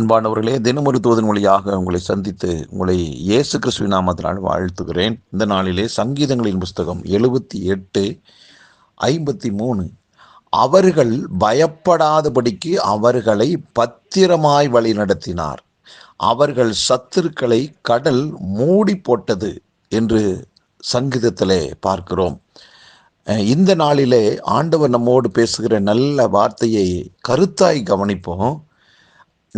அன்பானவர்களே தினமொரு தூதன் மொழியாக உங்களை சந்தித்து உங்களை இயேசு கிறிஸ்துவ நாமத்தினால் வாழ்த்துகிறேன். இந்த நாளிலே சங்கீதங்களின் புஸ்தகம் எழுபத்தி எட்டு ஐம்பத்தி மூணு. அவர்கள் பயப்படாதபடிக்கு அவர்களை பத்திரமாய் வழி நடத்தினார். அவர்கள் சத்துருக்களை கடல் மூடி போட்டது என்று சங்கீதத்திலே பார்க்கிறோம். இந்த நாளிலே ஆண்டவர் நம்மோடு பேசுகிற நல்ல வார்த்தையை கருத்தாய் கவனிப்போம்.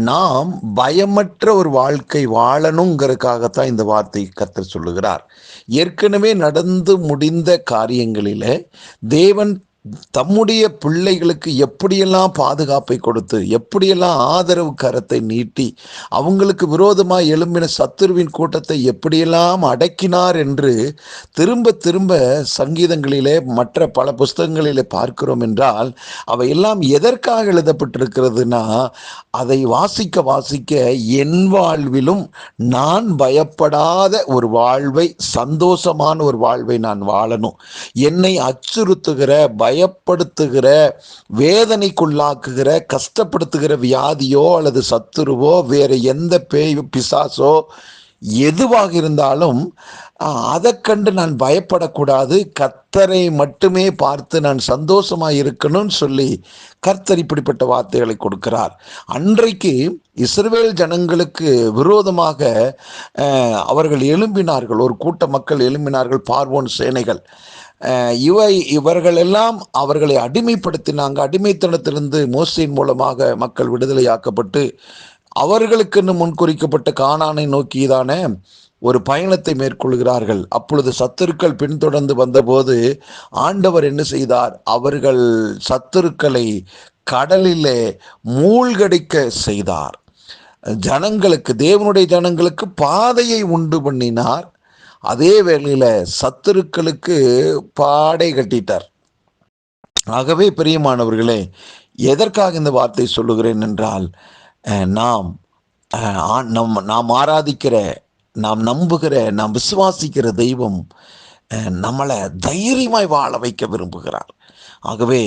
நாம் பயமற்ற ஒரு வாழ்க்கை வாழணுங்கிறதுக்காகத்தான் இந்த வார்த்தை கத்தர் சொல்லுகிறார். ஏற்கனவே நடந்து முடிந்த காரியங்களில் தேவன் தம்முடைய பிள்ளைகளுக்கு எப்படியெல்லாம் பாதுகாப்பை கொடுத்து எப்படியெல்லாம் ஆதரவு கரத்தை நீட்டி அவங்களுக்கு விரோதமாக எழும்பின சத்துருவின் கூட்டத்தை எப்படியெல்லாம் அடக்கினார் என்று திரும்ப திரும்ப சங்கீதங்களிலே மற்ற பல புஸ்தகங்களிலே பார்க்கிறோம் என்றால் அவையெல்லாம் எதற்காக எழுதப்பட்டிருக்கிறதுனா அதை வாசிக்க வாசிக்க என் வாழ்விலும் நான் பயப்படாத ஒரு வாழ்வை சந்தோஷமான ஒரு வாழ்வை நான் வாழணும். என்னை அச்சுறுத்துகிற பய பயப்படுத்துகிற வேதனைக்குள்ளாக்குகிற கஷ்டப்படுத்துகிற வியாதியோ அல்லது சத்துருவோ வேற எந்த பேய் பிசாசோ எதுவாக இருந்தாலும் அதை கண்டு நான் பயப்படக்கூடாது. கர்த்தரை மட்டுமே பார்த்து நான் சந்தோஷமாக இருக்கணும்னு சொல்லி கர்த்தர் இப்படிப்பட்ட வார்த்தைகளை கொடுக்கிறார். அன்றைக்கு இஸ்ரேல் ஜனங்களுக்கு விரோதமாக அவர்கள் எழும்பினார்கள். ஒரு கூட்ட மக்கள் எழும்பினார்கள். பார்வோன் சேனைகள். இவை இவர்கள் எல்லாம் அவர்களை அடிமைப்படுத்தினாங்க. அடிமைத்தனத்திலிருந்து மோசையின் மூலமாக மக்கள் விடுதலையாக்கப்பட்டு அவர்களுக்குன்னு முன்குறிக்கப்பட்ட காணானை நோக்கிதான ஒரு பயணத்தை மேற்கொள்கிறார்கள். அப்பொழுது சத்துருக்கள் பின்தொடர்ந்து வந்தபோது ஆண்டவர் என்ன செய்தார்? அவர்கள் சத்துருக்களை கடலிலே மூழ்கடிக்க செய்தார். ஜனங்களுக்கு தேவனுடைய ஜனங்களுக்கு பாதையை உண்டு பண்ணினார். அதே வேளையில் சத்துருக்களுக்கு பாடை கட்டிட்டார். ஆகவே பிரியமானவர்களே எதற்காக இந்த வார்த்தை சொல்லுகிறேன் என்றால் நாம் நம் நாம் ஆராதிக்கிற நாம் நம்புகிற நாம் விசுவாசிக்கிற தெய்வம் நம்மளை தைரியமாய் வாழ வைக்க விரும்புகிறார். ஆகவே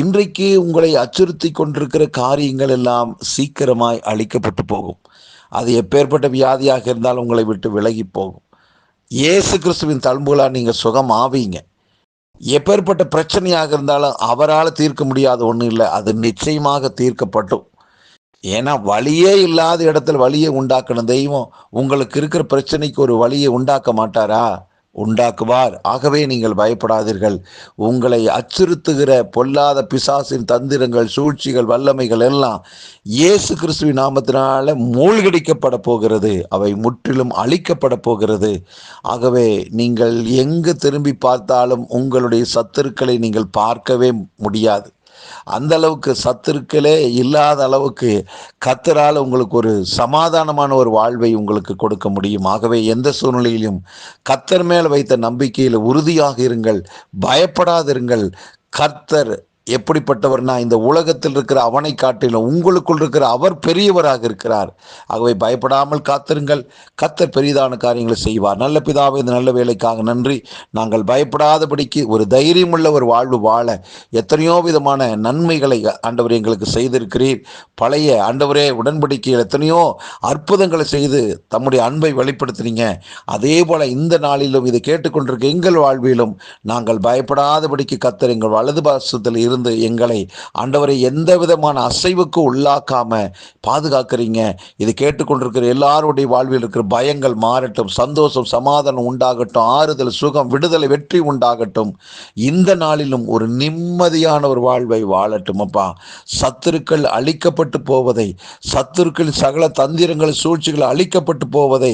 இன்றைக்கு உங்களை அச்சுறுத்தி கொண்டிருக்கிற காரியங்கள் எல்லாம் சீக்கிரமாய் அழிக்கப்பட்டு போகும். அது எப்பேற்பட்ட வியாதியாக இருந்தால் உங்களை விட்டு விலகி போகும். இயேசு கிறிஸ்துவின் தழும்புகளாக நீங்கள் சுகம் ஆவீங்க எப்பேற்பட்ட பிரச்சனையாக இருந்தாலும் அவரால் தீர்க்க முடியாத ஒன்றும் இல்லை அது நிச்சயமாக தீர்க்கப்பட்டும். ஏன்னா வழியே இல்லாத இடத்துல வழியை உண்டாக்கின தெய்வம் உங்களுக்கு இருக்கிற பிரச்சனைக்கு ஒரு வழியை உண்டாக்க மாட்டாரா? உண்டாக்குவார். ஆகவே நீங்கள் பயப்படாதீர்கள். உங்களை அச்சுறுத்துகிற பொல்லாத பிசாசின் தந்திரங்கள் சூழ்ச்சிகள் வல்லமைகள் எல்லாம் இயேசு கிறிஸ்துவின் நாமத்தினால மூழ்கடிக்கப்பட போகிறது. அவை முற்றிலும் அழிக்கப்பட போகிறது. ஆகவே நீங்கள் எங்கு திரும்பி பார்த்தாலும் உங்களுடைய சத்துருக்களை நீங்கள் பார்க்கவே முடியாது. அந்த அளவுக்கு சத்துருக்களே இல்லாத அளவுக்கு கத்தரால் உங்களுக்கு ஒரு சமாதானமான ஒரு வாழ்வை உங்களுக்கு கொடுக்க முடியும். ஆகவே எந்த சூழ்நிலையிலும் கத்தர் மேல் வைத்த நம்பிக்கையில் உறுதியாக இருங்கள். பயப்படாதிருங்கள். கர்த்தர் எப்படிப்பட்டவர்னா இந்த உலகத்தில் இருக்கிற அவனை காட்டிலும் உங்களுக்குள் இருக்கிற அவர் பெரியவராக இருக்கிறார். ஆகவே பயப்படாமல் காத்திருங்கள். கத்தர் பெரிதான காரியங்களை செய்வார். நல்ல பிதாவை இந்த நல்ல வேலைக்காக நன்றி. நாங்கள் பயப்படாதபடிக்கு ஒரு தைரியமுள்ள ஒரு வாழ்வு வாழ எத்தனையோ விதமான நன்மைகளை ஆண்டவர் எங்களுக்கு செய்திருக்கிறீர். பழைய ஆண்டவரே உடன்படிக்கையில் எத்தனையோ அற்புதங்களை செய்து தம்முடைய அன்பை வெளிப்படுத்தினீங்க. அதே போல் இந்த நாளிலும் இதை கேட்டுக்கொண்டிருக்க எங்கள் வாழ்விலும் நாங்கள் பயப்படாதபடிக்கு கத்தர் எங்கள் வலது பாசத்தில் இருந்து எங்களை ஆண்டவரை எந்த விதமான அசைவுக்கு உள்ளாக்காம பாதுகாக்கிறீங்க? இது கேட்டுக்கொண்டிருக்கிற எல்லாருடைய வாழ்வில் இருக்கிற பயங்கள் மாறட்டும் சந்தோஷம் சமாதானம் உண்டாகட்டும் ஆறுதல் சுகம் விடுதலை வெற்றி உண்டாகட்டும். இந்த நாளிலும் ஒரு நிம்மதியான ஒரு வாழ்வை வாழட்டும் அப்பா. சத்துருக்கள் அழிக்கப்பட்டு போவதை சத்துருக்கள் சகல தந்திரங்கள் சூழ்ச்சிகள் அழிக்கப்பட்டு போவதை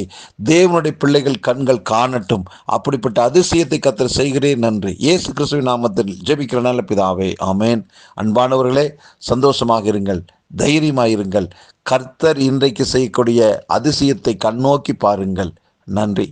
தேவனுடைய பிள்ளைகள் கண்கள் காணட்டும். அப்படிப்பட்ட அதிசயத்தை கத்தர் செய்கிறேன் நன்றி. இயேசு கிறிஸ்துவின் நாமத்தில் ஜெபிக்கிற நல்ல பிதாவே ஆமென். அன்பானவர்களே சந்தோஷமாக இருங்கள் தைரியமாயிருங்கள். கர்த்தர் இன்றைக்கு செய்யக்கூடிய அதிசயத்தை கண்ணோக்கி பாருங்கள். நன்றி.